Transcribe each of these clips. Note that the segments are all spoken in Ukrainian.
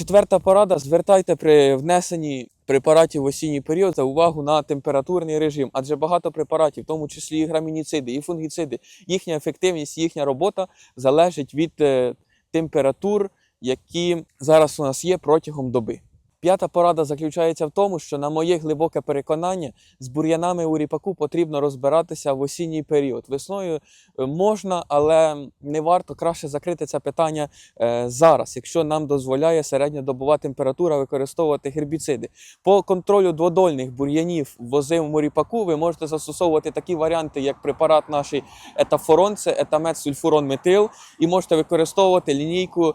Четверта порада: звертайте при внесенні препаратів в осінній період за увагу на температурний режим, адже багато препаратів, в тому числі і грамініциди, і фунгіциди, їхня ефективність, їхня робота залежить від е, температур, які зараз у нас є протягом доби. П'ята порада заключається в тому, що, на моє глибоке переконання, з бур'янами у ріпаку потрібно розбиратися в осінній період. Весною е, можна, але не варто краще закрити це питання е, зараз, якщо нам дозволяє середньодобова температура використовувати гербіциди. По контролю дводольних бур'янів в озимому ріпаку ви можете застосовувати такі варіанти, як препарат наш етафорон, це етамет сульфурон метил, і можете використовувати лінійку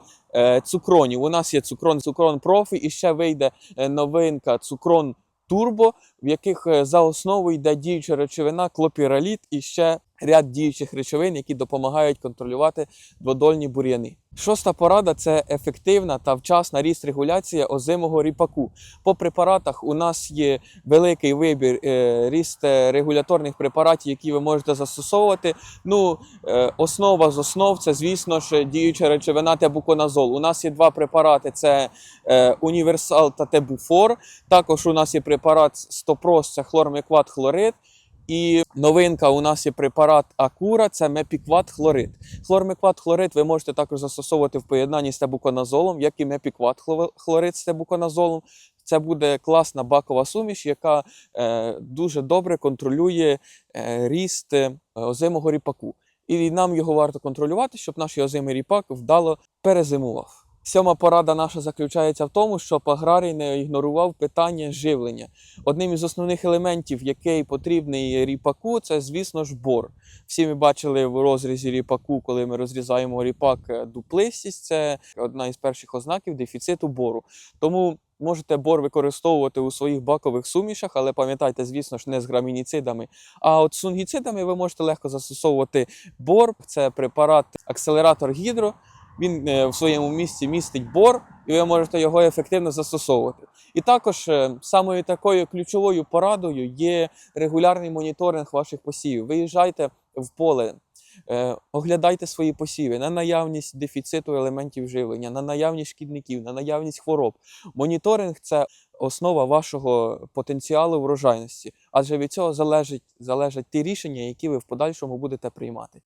цукронів. У нас є цукрон, цукрон профі, і ще вийде е, новинка цукрон турбо, в яких е, за основу йде діюча речовина клопіраліт і ще ряд діючих речовин, які допомагають контролювати дводольні бур'яни. Шоста порада це ефективна та вчасна ріст регуляція озимого ріпаку. По препаратах у нас є великий вибір е, ріст е, регуляторних препаратів, які ви можете застосовувати. Ну, е, основа з основ це, звісно ж, діюча речовина тебуконазол. У нас є два препарати: це універсал та тебуфор. Також у нас є препарат Стопрос, це хлормекват хлорид. І новинка у нас є препарат Акура, це мепікват хлорид. Хлормекват хлорид ви можете також застосовувати в поєднанні з тебуконазолом, як і мепікват хло- хлорид з тебуконазолом. Це буде класна бакова суміш, яка е, дуже добре контролює е, ріст е, озимого ріпаку. І нам його варто контролювати, щоб наш озимий ріпак вдало перезимував. Сьома порада наша заключається в тому, щоб аграрій не ігнорував питання живлення. Одним із основних елементів, який потрібний ріпаку, це, звісно ж, бор. Всі ми бачили в розрізі ріпаку, коли ми розрізаємо ріпак е, дуплистість, це одна із перших ознаків дефіциту бору. Тому можете бор використовувати у своїх бакових сумішах, але пам'ятайте, звісно ж, не з грамініцидами. А от з фунгіцидами ви можете легко застосовувати бор. Це препарат акселератор гідро. Він е, в своєму місці містить бор, і ви можете його ефективно застосовувати. І також е, самою такою ключовою порадою є регулярний моніторинг ваших посівів. Виїжджайте в поле, е, оглядайте свої посіви на наявність дефіциту елементів живлення, на наявність шкідників, на наявність хвороб. Моніторинг це основа вашого потенціалу врожайності, адже від цього залежить, залежать ті рішення, які ви в подальшому будете приймати.